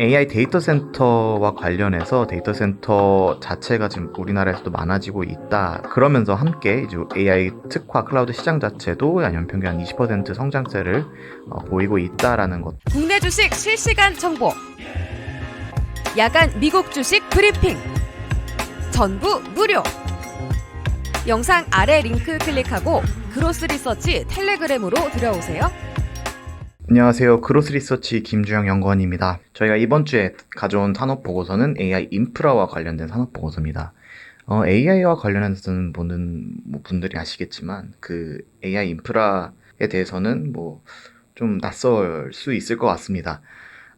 AI 데이터 센터와 관련해서 데이터 센터 자체가 지금 우리나라에서도 많아지고 있다. 그러면서 함께 이제 AI 특화 클라우드 시장 자체도 연평균 한20% 성장세를 어, 보이고 있다라는 것. 국내 주식 실시간 정보. 야간 미국 주식 브리핑. 전부 무료. 영상 아래 링크 클릭하고 그로스 리서치 텔레그램으로 들어오세요. 안녕하세요. 그로스 리서치 김주영 연구원입니다. 저희가 이번 주에 가져온 산업 보고서는 AI 인프라와 관련된 산업 보고서입니다. 어, AI와 관련해서는 보는 뭐 분들이 아시겠지만 그 AI 인프라에 대해서는 뭐 좀 낯설 수 있을 것 같습니다.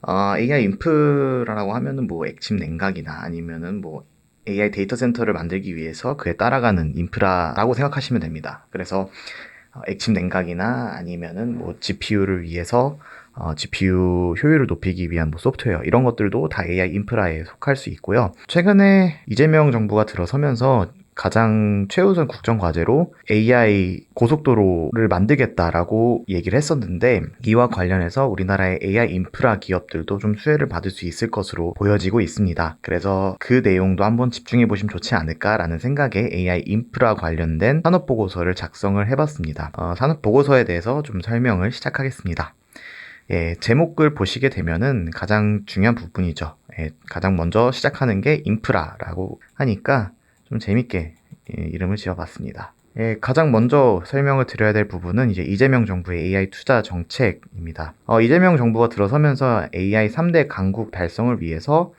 어, AI 인프라라고 하면은 뭐 액침 냉각이나 아니면은 뭐 AI 데이터 센터를 만들기 위해서 그에 따라가는 인프라라고 생각하시면 됩니다. 그래서 어, 액침 냉각이나 아니면은 뭐 GPU를 위해서 어, GPU 효율을 높이기 위한 뭐 소프트웨어 이런 것들도 다 AI 인프라에 속할 수 있고요. 최근에 이재명 정부가 들어서면서 가장 최우선 국정 과제로 AI 고속도로를 만들겠다라고 얘기를 했었는데 이와 관련해서 우리나라의 AI 인프라 기업들도 좀 수혜를 받을 수 있을 것으로 보여지고 있습니다. 그래서 그 내용도 한번 집중해 보시면 좋지 않을까라는 생각에 AI 인프라 관련된 산업 보고서를 작성을 해봤습니다. 어, 산업 보고서에 대해서 좀 설명을 시작하겠습니다. 예, 제목을 보시게 되면은 가장 중요한 부분이죠. 예, 가장 먼저 시작하는 게 인프라라고 하니까 좀 재밌게 예, 이름을 지어봤습니다. 예, 가장 먼저 설명을 드려야 될 부분은 이제 이재명 정부의 AI 투자 정책입니다. 어, 이재명 정부가 들어서면서 AI 3대 강국 달성을 위해서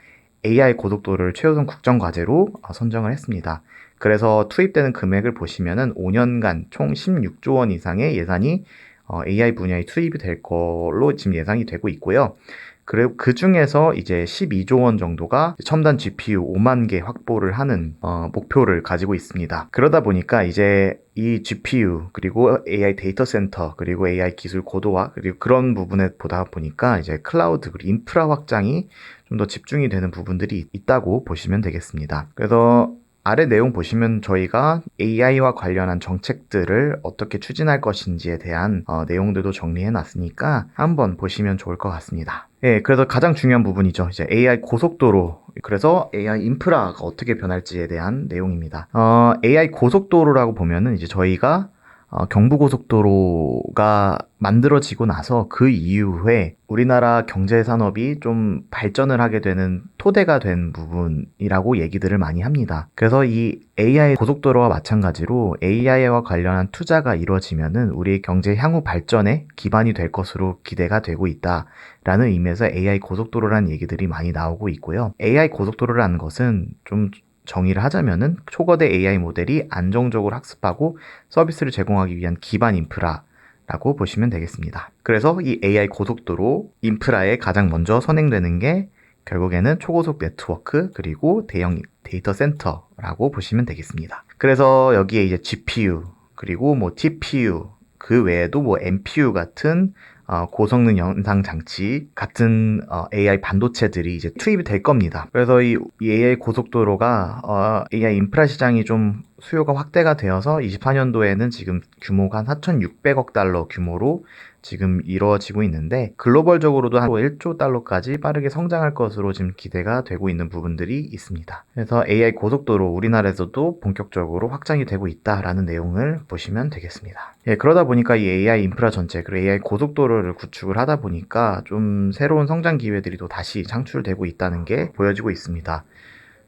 AI 고속도로를 최우선 국정 과제로 어, 선정을 했습니다. 그래서 투입되는 금액을 보시면은 5년간 총 16조 원 이상의 예산이 어, AI 분야에 투입이 될 걸로 지금 예상이 되고 있고요. 그리고 그 중에서 이제 12조 원 정도가 첨단 GPU 5만 개 확보를 하는 어, 목표를 가지고 있습니다. 그러다 보니까 이제 이 GPU 그리고 AI 데이터 센터 그리고 AI 기술 고도화 그리고 그런 부분에 보다 보니까 이제 클라우드 그리고 인프라 확장이 좀 더 집중이 되는 부분들이 있다고 보시면 되겠습니다. 그래서 아래 내용 보시면 저희가 AI와 관련한 정책들을 어떻게 추진할 것인지에 대한 어, 내용들도 정리해 놨으니까 한번 보시면 좋을 것 같습니다. 예, 그래서 가장 중요한 부분이죠. 이제 AI 고속도로. 그래서 AI 인프라가 어떻게 변할지에 대한 내용입니다. 어, AI 고속도로라고 보면은 이제 저희가 어, 경부고속도로가 만들어지고 나서 그 이후에 우리나라 경제 산업이 좀 발전을 하게 되는 토대가 된 부분이라고 얘기들을 많이 합니다. 그래서 이 AI 고속도로와 마찬가지로 AI와 관련한 투자가 이루어지면은 우리 경제 향후 발전에 기반이 될 것으로 기대가 되고 있다 라는 의미에서 AI 고속도로라는 얘기들이 많이 나오고 있고요. AI 고속도로라는 것은 좀 정의를 하자면은 초거대 AI 모델이 안정적으로 학습하고 서비스를 제공하기 위한 기반 인프라라고 보시면 되겠습니다. 그래서 이 AI 고속도로 인프라에 가장 먼저 선행되는 게 결국에는 초고속 네트워크 그리고 대형 데이터 센터라고 보시면 되겠습니다. 그래서 여기에 이제 GPU 그리고 뭐 TPU 그 외에도 뭐 NPU 같은 어, 고성능 연상 장치 같은 어, AI 반도체들이 이제 투입이 될 겁니다. 그래서 이, 이 AI 고속도로가 어, AI 인프라 시장이 좀 수요가 확대가 되어서 24년도에는 지금 규모가 한 4,600억 달러 규모로 지금 이루어지고 있는데 글로벌적으로도 한 1조 달러까지 빠르게 성장할 것으로 지금 기대가 되고 있는 부분들이 있습니다. 그래서 AI 고속도로 우리나라에서도 본격적으로 확장이 되고 있다라는 내용을 보시면 되겠습니다. 예, 그러다 보니까 이 AI 인프라 전체 그리고 AI 고속도로를 구축을 하다 보니까 좀 새로운 성장 기회들이 또 다시 창출되고 있다는 게 보여지고 있습니다.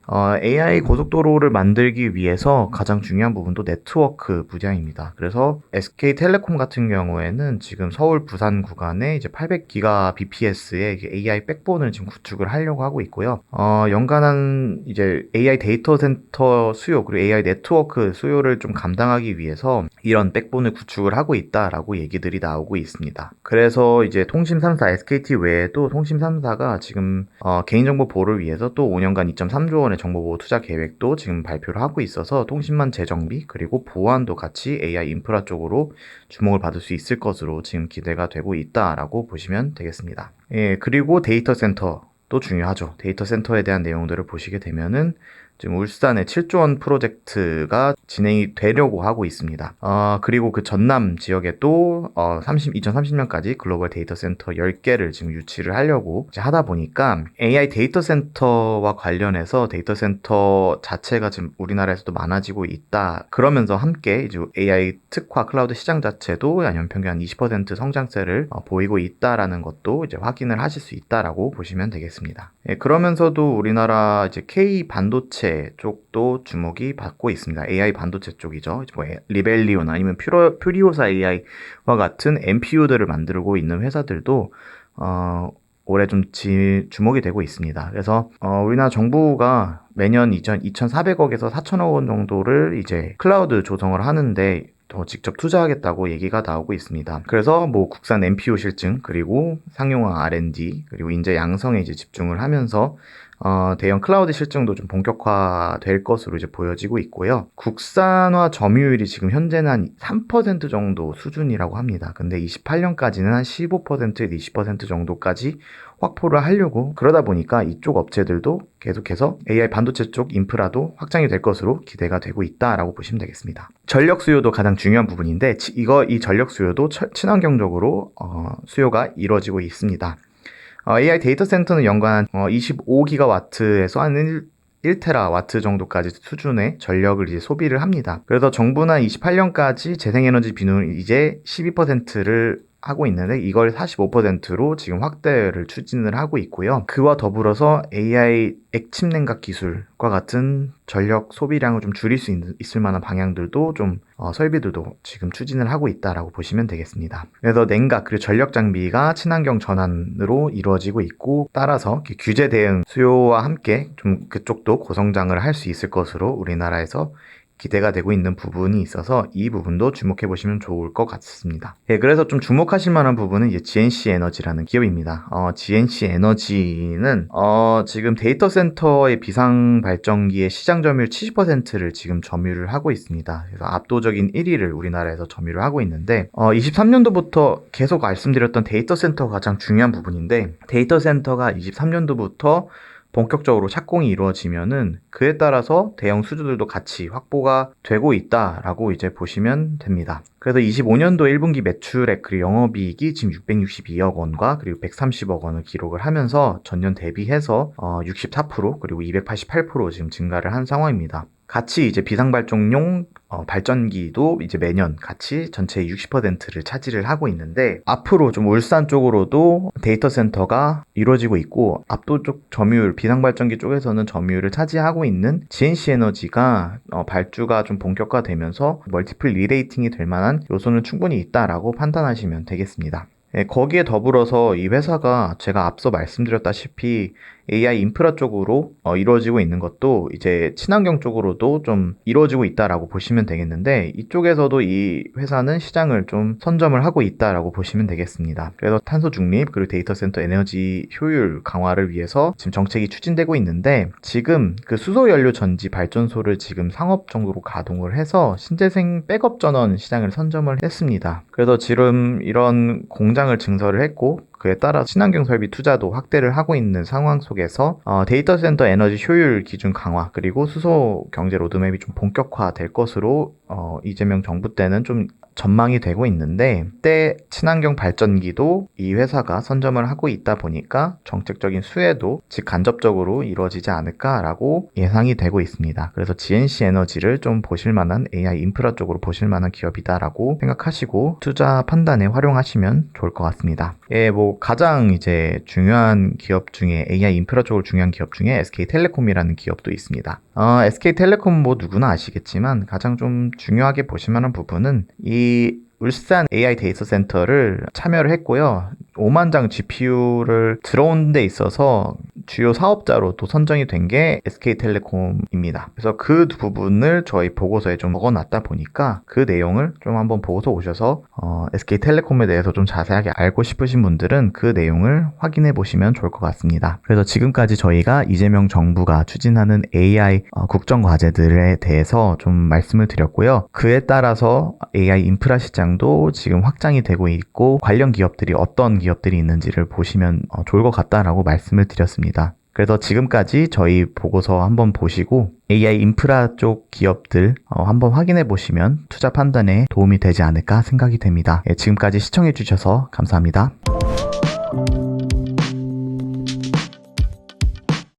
어, AI 고속도로를 만들기 위해서 가장 중요한 부분도 네트워크 분야입니다. 그래서 SK텔레콤 같은 경우에는 지금 서울 부산 구간에 이제 800기가 bps의 AI 백본을 지금 구축을 하려고 하고 있고요. 어, 연간한 이제 AI 데이터 센터 수요 그리고 AI 네트워크 수요를 좀 감당하기 위해서 이런 백본을 구축을 하고 있다라고 얘기들이 나오고 있습니다. 그래서 이제 통신 3사 SKT 외에도 통신 3사가 지금 어, 개인정보 보호를 위해서 또 5년간 2.3조 원의 정보보호 투자 계획도 지금 발표를 하고 있어서 통신망 재정비 그리고 보안도 같이 AI 인프라 쪽으로 주목을 받을 수 있을 것으로 지금 기대가 되고 있다라고 보시면 되겠습니다. 예, 그리고 데이터 센터 또 중요하죠. 데이터 센터에 대한 내용들을 보시게 되면은 지금 울산에 7조 원 프로젝트가 진행이 되려고 하고 있습니다. 어, 그리고 그 전남 지역에 또 어, 30, 2030년까지 글로벌 데이터 센터 10개를 지금 유치를 하려고 하다 보니까 AI 데이터 센터와 관련해서 데이터 센터 자체가 지금 우리나라에서도 많아지고 있다. 그러면서 함께 이제 AI 특화 클라우드 시장 자체도 연평균 한 20% 성장세를 어, 보이고 있다라는 것도 이제 확인을 하실 수 있다라고 보시면 되겠습니다. 예, 그러면서도 우리나라 이제 K 반도체 쪽도 주목이 받고 있습니다. AI 반도체 쪽이죠. 뭐 에- 리벨리오나 아니면 퓨로, 퓨리오사 AI와 같은 NPU들을 만들고 있는 회사들도 어, 올해 좀 지- 주목이 되고 있습니다. 그래서 어, 우리나라 정부가 매년 2천, 2,400억에서 4천억 원 정도를 이제 클라우드 조성을 하는데 더 직접 투자하겠다고 얘기가 나오고 있습니다. 그래서 뭐 국산 NPU 실증 그리고 상용화 R&D 그리고 인재 양성에 이제 집중을 하면서 어, 대형 클라우드 실증도 좀 본격화될 것으로 이제 보여지고 있고요. 국산화 점유율이 지금 현재는 한 3% 정도 수준이라고 합니다. 근데 28년까지는 한 15%에서 20% 정도까지 확보를 하려고 그러다 보니까 이쪽 업체들도 계속해서 AI 반도체 쪽 인프라도 확장이 될 것으로 기대가 되고 있다라고 보시면 되겠습니다. 전력 수요도 가장 중요한 부분인데 치- 이거 이 전력 수요도 처- 친환경적으로 어, 수요가 이루어지고 있습니다. 어, AI 데이터 센터는 연간 25기가와트에서 한 1, 1테라 와트 정도까지 수준의 전력을 이제 소비를 합니다. 그래서 정부는 28년까지 재생에너지 비율 이제 12%를 하고 있는데 이걸 45%로 지금 확대를 추진을 하고 있고요. 그와 더불어서 AI 액침 냉각 기술과 같은 전력 소비량을 좀 줄일 수 있, 을 만한 방향들도 좀 어, 설비들도 지금 추진을 하고 있다라고 보시면 되겠습니다. 그래서 냉각 그리고 전력 장비가 친환경 전환으로 이루어지고 있고 따라서 규제 대응 수요와 함께 좀 그쪽도 고성장을 할 수 있을 것으로 우리나라에서 기대가 되고 있는 부분이 있어서 이 부분도 주목해 보시면 좋을 것 같습니다. 예, 그래서 좀 주목하실 만한 부분은 이제 GNC 에너지라는 기업입니다. 어, GNC 에너지는 어, 지금 데이터 센터의 비상 발전기의 시장 점유율 70%를 지금 점유를 하고 있습니다. 그래서 압도적인 1위를 우리나라에서 점유를 하고 있는데 어, 23년도부터 계속 말씀드렸던 데이터 센터가 가장 중요한 부분인데 데이터 센터가 23년도부터 본격적으로 착공이 이루어지면은 그에 따라서 대형 수주들도 같이 확보가 되고 있다라고 이제 보시면 됩니다. 그래서 25년도 1분기 매출액 그리고 영업이익이 지금 662억 원과 그리고 130억 원을 기록을 하면서 전년 대비해서 어, 64% 그리고 288% 지금 증가를 한 상황입니다. 같이 이제 비상발전용 어, 발전기도 이제 매년 같이 전체의 60%를 차지를 하고 있는데 앞으로 좀 울산 쪽으로도 데이터 센터가 이루어지고 있고 압도적 점유율 비상발전기 쪽에서는 점유율을 차지하고 있는 GNC 에너지가 어, 발주가 좀 본격화되면서 멀티플 리레이팅이 될 만한 요소는 충분히 있다라고 판단하시면 되겠습니다. 예, 거기에 더불어서 이 회사가 제가 앞서 말씀드렸다시피 AI 인프라 쪽으로 어, 이루어지고 있는 것도 이제 친환경 쪽으로도 좀 이루어지고 있다라고 보시면 되겠는데 이쪽에서도 이 회사는 시장을 좀 선점을 하고 있다라고 보시면 되겠습니다. 그래서 탄소 중립 그리고 데이터 센터 에너지 효율 강화를 위해서 지금 정책이 추진되고 있는데 지금 그 수소 연료 전지 발전소를 지금 상업 정도로 가동을 해서 신재생 백업 전원 시장을 선점을 했습니다. 그래서 지금 이런 공장을 증설을 했고 그에 따라 친환경 설비 투자도 확대를 하고 있는 상황 속에서 어, 데이터 센터 에너지 효율 기준 강화 그리고 수소 경제 로드맵이 좀 본격화될 것으로 어, 이재명 정부 때는 좀 전망이 되고 있는데 때 친환경 발전기도 이 회사가 선점을 하고 있다 보니까 정책적인 수혜도 즉 간접적으로 이루어지지 않을까라고 예상이 되고 있습니다. 그래서 GNC 에너지를 좀 보실 만한 AI 인프라 쪽으로 보실 만한 기업이다라고 생각하시고 투자 판단에 활용하시면 좋을 것 같습니다. 예, 뭐 가장 이제 중요한 기업 중에 AI 인프라 쪽으로 중요한 기업 중에 SK텔레콤이라는 기업도 있습니다. 어, SK텔레콤 뭐 누구나 아시겠지만 가장 좀 중요하게 보실 만한 부분은 이 울산 AI 데이터 센터를 참여를 했고요. 5만 장 GPU를 들어온 데 있어서 주요 사업자로 또 선정이 된 게 SK텔레콤입니다. 그래서 그 부분을 저희 보고서에 좀 적어놨다 보니까 그 내용을 좀 한번 보고서 오셔서 어, SK텔레콤에 대해서 좀 자세하게 알고 싶으신 분들은 그 내용을 확인해 보시면 좋을 것 같습니다. 그래서 지금까지 저희가 이재명 정부가 추진하는 AI 어, 국정 과제들에 대해서 좀 말씀을 드렸고요. 그에 따라서 AI 인프라 시장도 지금 확장이 되고 있고 관련 기업들이 어떤 기업들이 있는지를 보시면 어, 좋을 것 같다라고 말씀을 드렸습니다. 그래서 지금까지 저희 보고서 한번 보시고 AI 인프라 쪽 기업들 어, 한번 확인해 보시면 투자 판단에 도움이 되지 않을까 생각이 됩니다. 예, 지금까지 시청해 주셔서 감사합니다.